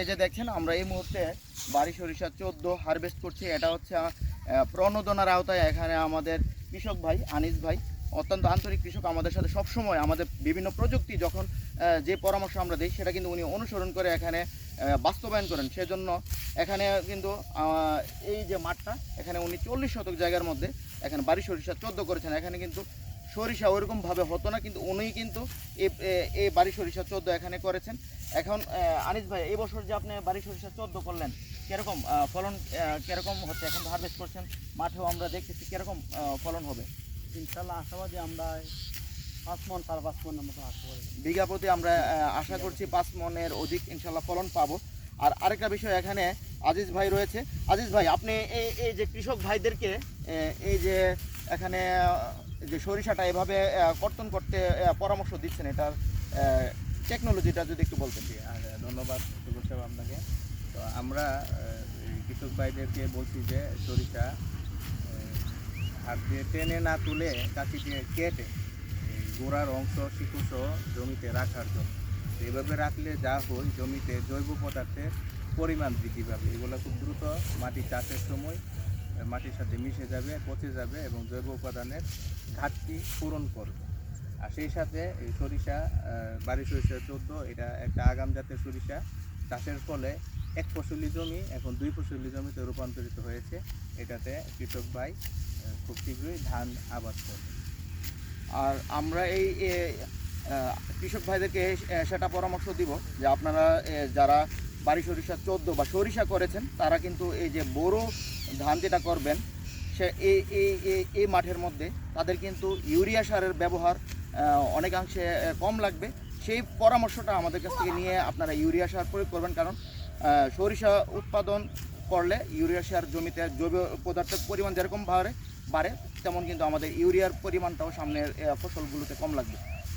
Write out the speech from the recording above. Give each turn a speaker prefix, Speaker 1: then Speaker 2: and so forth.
Speaker 1: এই যে দেখছেন, আমরা এই মুহূর্তে বাড়ি সরিষা চোদ্দ হারভেস্ট করছি। এটা হচ্ছে প্রণোদনার আওতায়। এখানে আমাদের কৃষক ভাই, আনিস ভাই, অত্যন্ত আন্তরিক কৃষক আমাদের সাথে সবসময় আমাদের বিভিন্ন প্রযুক্তি যখন যে পরামর্শ আমরা দিই, সেটা কিন্তু উনি অনুসরণ করে এখানে বাস্তবায়ন করেন। সেজন্য এখানে কিন্তু এই যে মাঠটা, এখানে উনি চল্লিশ শতক জায়গার মধ্যে এখানে বাড়ি সরিষা চোদ্দ করেছেন। এখানে কিন্তু সরিষা ওইরকমভাবে হতো না কিন্তু উনি কিন্তু এই- বাড়ি সরিষা চোদ্দ এখানে করেছেন। এখন আনিস ভাই এই বছর যে আপনি বাড়ি সরিষা চোদ্দ করলেন কীরকম ফলন কীরকম হচ্ছে? এখন হারভেস্ট করছেন মাঠেও আমরা দেখতেছি কীরকম ফলন হবে?
Speaker 2: ইনশাল্লাহ আশাবাদী আমরা পাঁচ মন সাড়ে পাঁচ মনের মতো আশা করি
Speaker 1: বিঘা প্রতি আমরা আশা করছি পাঁচ মনের অধিক ইনশাল্লাহ ফলন পাবো। আর আরেকটা বিষয় এখানে আজিজ ভাই রয়েছে। আজিজ ভাই, আপনি এই এই যে কৃষক ভাইদেরকে এই যে এখানে যে সরিষাটা এভাবে কর্তন করতে পরামর্শ দিচ্ছেন, এটার টেকনোলজিটা যদি একটু বলতেন।
Speaker 3: ধন্যবাদ সাহেব আপনাকে। তো আমরা কৃষক ভাইদেরকে বলছি যে, সরিষা হাত দিয়ে টেনে না তুলে কাঁচি দিয়ে কেটে গোড়ার অংশ শিকুসহ জমিতে রাখার জন্য। তো এইভাবে রাখলে যা হয় জমিতে জৈব পদার্থের পরিমাণ বৃদ্ধি পাবে। এগুলো খুব দ্রুত মাটি চাষের সময় মাটির সাথে মিশে যাবে, পচে যাবে এবং জৈব উপাদানের ঘাটতি পূরণ করবে। আর সেই সাথে এই সরিষা বাড়ি সরিষা চোদ্দ, এটা একটা আগাম জাতের সরিষা। চাষের ফলে এক ফসলি জমি, এখন দুই ফসলি জমিতে রূপান্তরিত হয়েছে। এটাতে কৃষক ভাই খুব শীঘ্রই ধান আবাদ করবে।
Speaker 1: আর আমরা এই কৃষক ভাইদেরকে সেটা পরামর্শ দিব যে আপনারা যারা বাড়ি সরিষা চোদ্দ বা সরিষা করেছেন, তারা কিন্তু এই যে বড় ধান যেটা করবেন, সে এই এই, এই- মাঠের মধ্যে তাদের কিন্তু ইউরিয়া সারের ব্যবহার অনেকাংশে কম লাগবে। সেই পরামর্শটা আমাদের কাছ থেকে নিয়ে আপনারা ইউরিয়া সার প্রয়োগ করবেন, কারণ সরিষা উৎপাদন করলে ইউরিয়া সার জমিতে জৈব পদার্থের পরিমাণ যেরকম বাড়ে বাড়ে, তেমন কিন্তু আমাদের ইউরিয়ার পরিমাণটাও সামনের ফসলগুলোতে কম লাগবে।